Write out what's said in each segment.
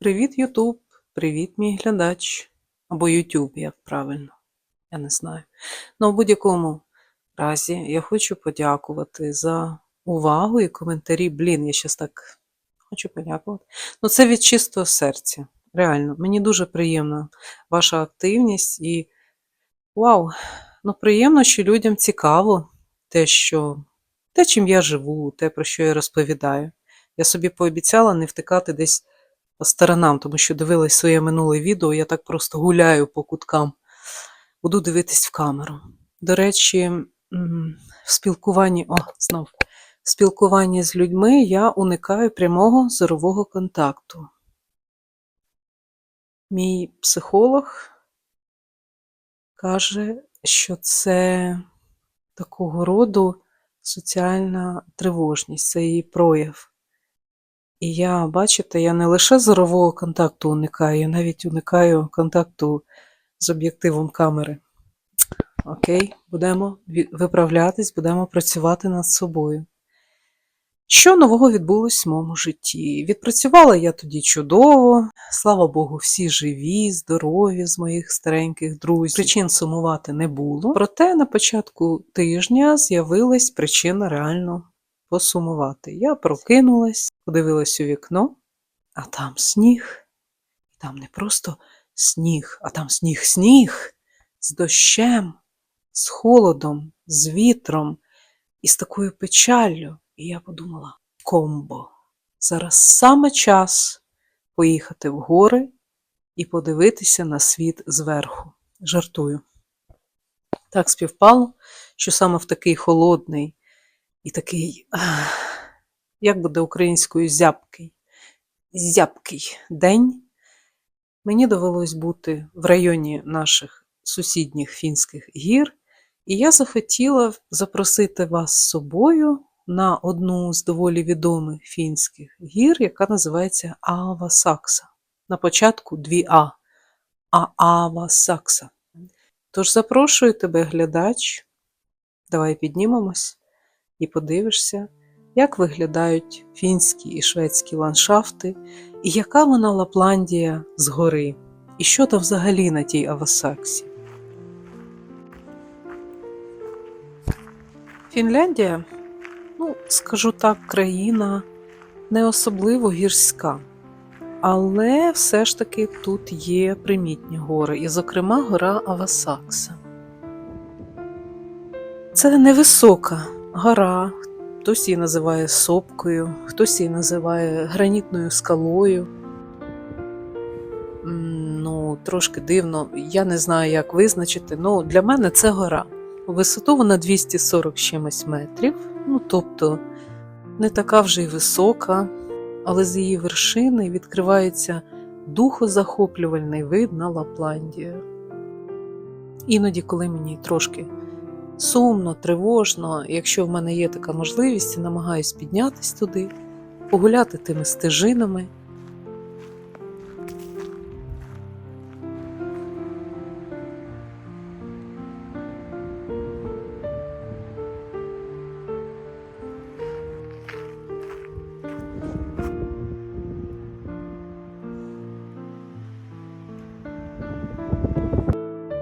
Привіт, Ютуб! Привіт, мій глядач. Або Ютуб, як правильно. Я не знаю. Ну, в будь-якому разі я хочу подякувати за увагу і коментарі. Блін, я щас так хочу подякувати. Ну, це від чистого серця. Реально, мені дуже приємна ваша активність і вау! Ну, приємно, що людям цікаво те, що те, чим я живу, те, про що я розповідаю. Я собі пообіцяла не втикати десь по сторонам, тому що дивилась своє минуле відео, я так просто гуляю по куткам. Буду дивитись в камеру. До речі, в спілкуванні, о, знов, в спілкуванні з людьми я уникаю прямого зорового контакту. Мій психолог каже, що це такого роду соціальна тривожність, це її прояв. І я, бачите, я не лише зорового контакту уникаю, я навіть уникаю контакту з об'єктивом камери. Окей, будемо виправлятись, будемо працювати над собою. Що нового відбулось в моєму житті? Відпрацювала я тоді чудово, слава Богу, всі живі, здорові з моїх стареньких друзів. Причин сумувати не було. Проте на початку тижня з'явилась причина реально посумувати. Я прокинулась, подивилась у вікно, а там сніг. Там не просто сніг, а там сніг-сніг з дощем, з холодом, з вітром і з такою печаллю. І я подумала: комбо. Зараз саме час поїхати в гори і подивитися на світ зверху. Жартую. Так співпало, що саме в такий холодний і такий, ах, як буде українською, зябкий, зябкий день, мені довелось бути в районі наших сусідніх фінських гір, і я захотіла запросити вас з собою на одну з доволі відомих фінських гір, яка називається Ава Сакса. На початку дві А. А Ава Сакса. Тож запрошую тебе, глядач. Давай піднімемось і подивишся, як виглядають фінські і шведські ландшафти, і яка вона Лапландія згори, і що там взагалі на тій Авасаксі. Фінляндія, ну, скажу так, країна не особливо гірська, але все ж таки тут є примітні гори, і, зокрема, гора Авасакса. Це невисока гора, хтось її називає сопкою, хтось її називає гранітною скалою. Ну, трошки дивно, я не знаю, як визначити. Ну, для мене це гора. Висоту вона 240 чимось метрів, ну тобто не така вже й висока, але з її вершини відкривається духозахоплювальний вид на Лапландію. Іноді, коли мені трошки сумно, тривожно, якщо в мене є така можливість, намагаюсь піднятись туди, погуляти тими стежинами.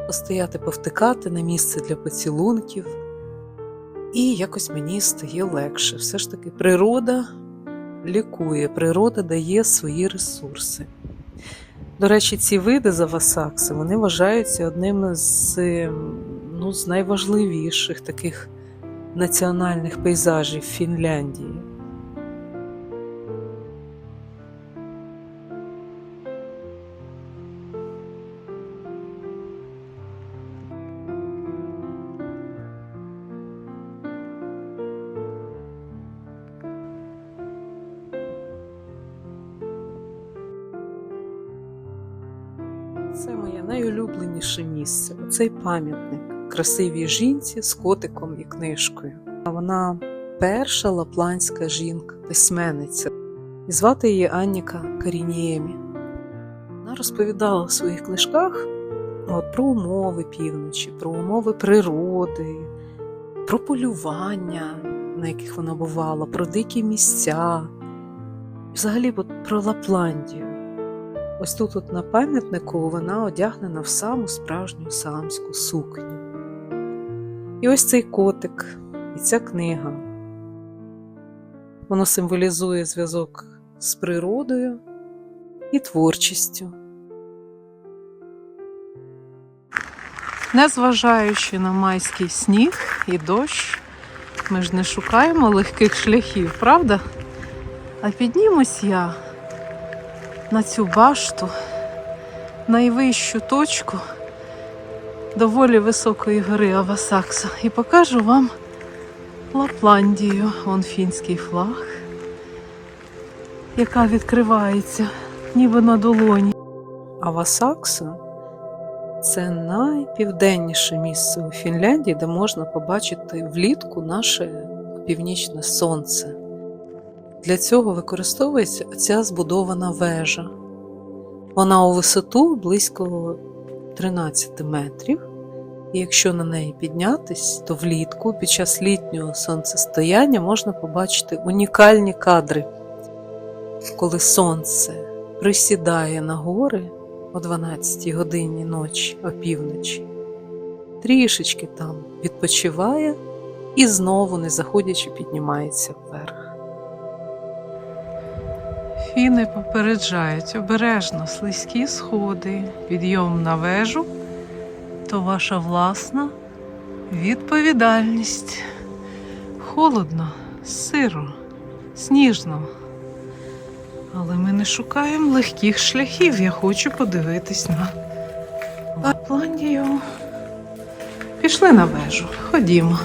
Постояти, повтикати на місце для поцілунків. І якось мені стає легше. Все ж таки, природа лікує, природа дає свої ресурси. До речі, ці види завасакси вони вважаються одним з, ну, з найважливіших таких національних пейзажів Фінляндії. Найулюбленіше місце. Оцей пам'ятник красивій жінці з котиком і книжкою. Вона перша лапландська жінка-письменниця. І звати її Анніка Карініємі. Вона розповідала в своїх книжках от, про умови півночі, про умови природи, про полювання, на яких вона бувала, про дикі місця, взагалі от, про Лапландію. Ось тут от на пам'ятнику вона одягнена в саму справжню самську сукню. І ось цей котик, і ця книга. Воно символізує зв'язок з природою і творчістю. Незважаючи на майський сніг і дощ, ми ж не шукаємо легких шляхів, правда? А піднімусь я на цю башту, найвищу точку доволі високої гори Авасакса і покажу вам Лапландію, вон фінський флаг, яка відкривається ніби на долоні. Авасакса це найпівденніше місце у Фінляндії, де можна побачити влітку наше північне сонце. Для цього використовується ця збудована вежа. Вона у висоту близько 13 метрів, і якщо на неї піднятись, то влітку під час літнього сонцестояння можна побачити унікальні кадри, коли сонце присідає на гори о 12 годині ночі, опівночі, трішечки там відпочиває і знову, не заходячи, піднімається вверх. Фіни попереджають обережно слизькі сходи, підйом на вежу то ваша власна відповідальність. Холодно, сиро, сніжно. Але ми не шукаємо легких шляхів. Я хочу подивитись на Лапландію. Пішли на вежу, ходімо.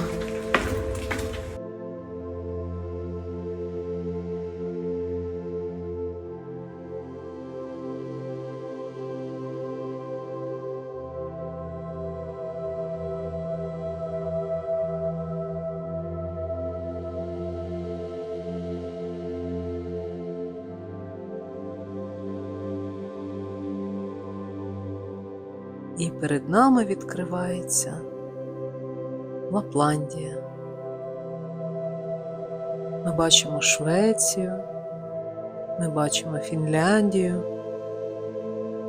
І перед нами відкривається Лапландія. Ми бачимо Швецію, ми бачимо Фінляндію,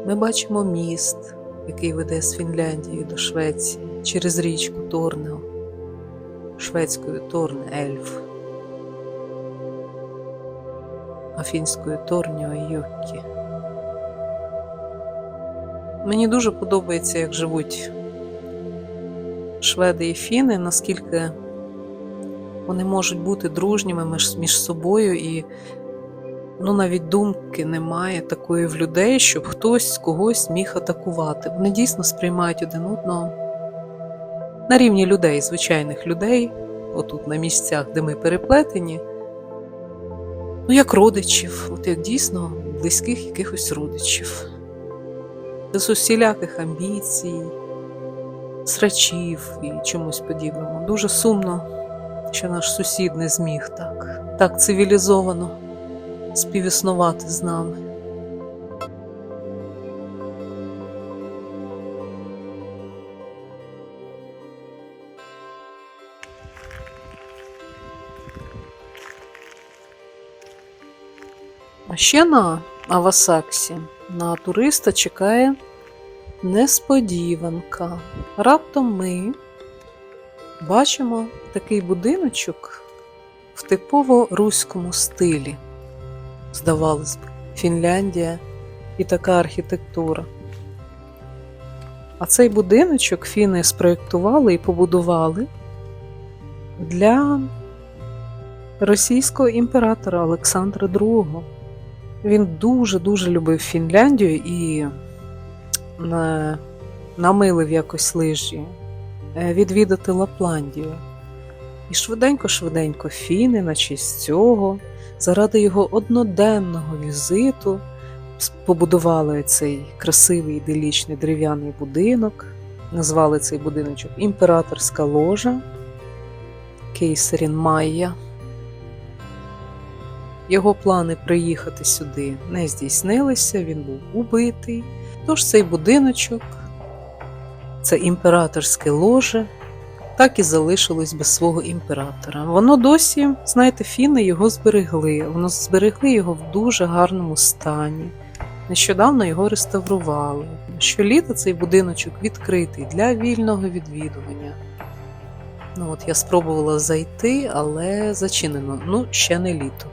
ми бачимо міст, який веде з Фінляндії до Швеції через річку Торнео, шведською Торне Ельф, а фінською Торніо Йоккі. Мені дуже подобається, як живуть шведи і фіни, наскільки вони можуть бути дружніми між, між собою, і ну, навіть думки немає такої в людей, щоб хтось когось міг атакувати. Вони дійсно сприймають один одного на рівні людей, звичайних людей, отут на місцях, де ми переплетені. Ну, як родичів, от як дійсно близьких якихось родичів без усіляких амбіцій, срачів і чомусь подібному. Дуже сумно, що наш сусід не зміг так, так цивілізовано співіснувати з нами. А ще на Авасаксі на туриста чекає несподіванка. Раптом ми бачимо такий будиночок в типово руському стилі. Здавалось б, Фінляндія і така архітектура. А цей будиночок фіни спроєктували і побудували для російського імператора Олександра II. Він дуже-дуже любив Фінляндію і намилив якось лижі е, відвідати Лапландію. І швиденько-швиденько фіни на честь цього, заради його одноденного візиту, побудували цей красивий іделічний дерев'яний будинок, назвали цей будиночок Імператорська ложа Кейсарін Майя. Його плани приїхати сюди не здійснилися, він був убитий. Тож цей будиночок, це імператорське ложе, так і залишилось без свого імператора. Воно досі, знаєте, фіни його зберегли. Воно зберегли його в дуже гарному стані. Нещодавно його реставрували. Щоліта цей будиночок відкритий для вільного відвідування. Ну от я спробувала зайти, але зачинено. Ну, ще не літо.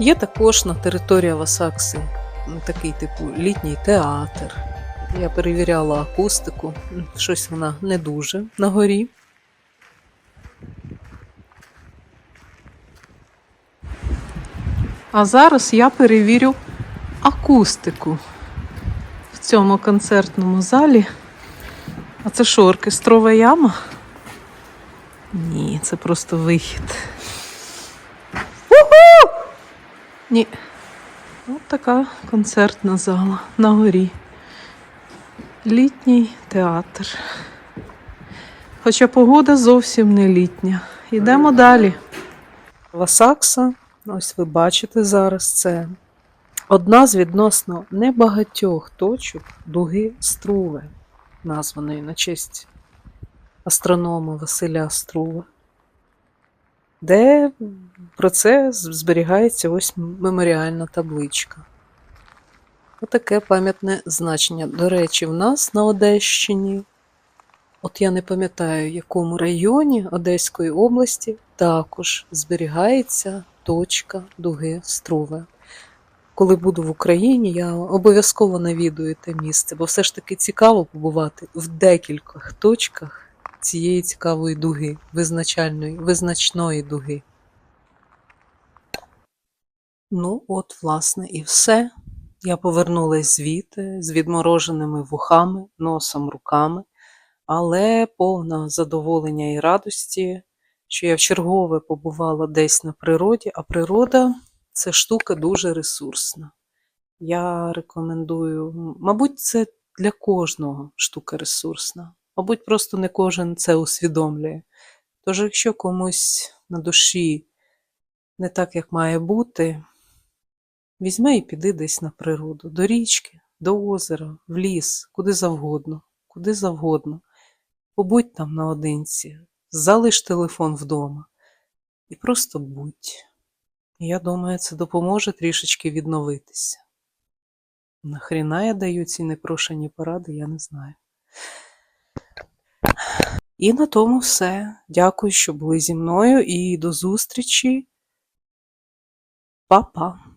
Є також на території Васакси такий типу літній театр. Я перевіряла акустику, щось вона не дуже на горі. А зараз я перевірю акустику в цьому концертному залі. А це що, оркестрова яма? Ні, це просто вихід. Ні. От така концертна зала на горі. Літній театр. Хоча погода зовсім не літня. Йдемо далі. Васакса, ось ви бачите зараз, це одна з відносно небагатьох точок дуги Струве, названої на честь астронома Василя Струве де про це зберігається ось меморіальна табличка. Отаке пам'ятне значення. До речі, в нас на Одещині, от я не пам'ятаю, в якому районі Одеської області також зберігається точка дуги Струве. Коли буду в Україні, я обов'язково навідую те місце, бо все ж таки цікаво побувати в декількох точках цієї цікавої дуги, визначальної, визначної дуги. Ну, от, власне, і все. Я повернулась звідти з відмороженими вухами, носом, руками, але повна задоволення і радості, що я вчергове побувала десь на природі, а природа це штука дуже ресурсна. Я рекомендую, мабуть, це для кожного штука ресурсна. Мабуть, просто не кожен це усвідомлює. Тож, якщо комусь на душі не так, як має бути, візьми і піди десь на природу, до річки, до озера, в ліс, куди завгодно, куди завгодно. Побудь там наодинці, залиш телефон вдома і просто будь. Я думаю, це допоможе трішечки відновитися. Нахріна я даю ці непрошені поради, я не знаю. І на тому все. Дякую, що були зі мною, і до зустрічі. Па-па!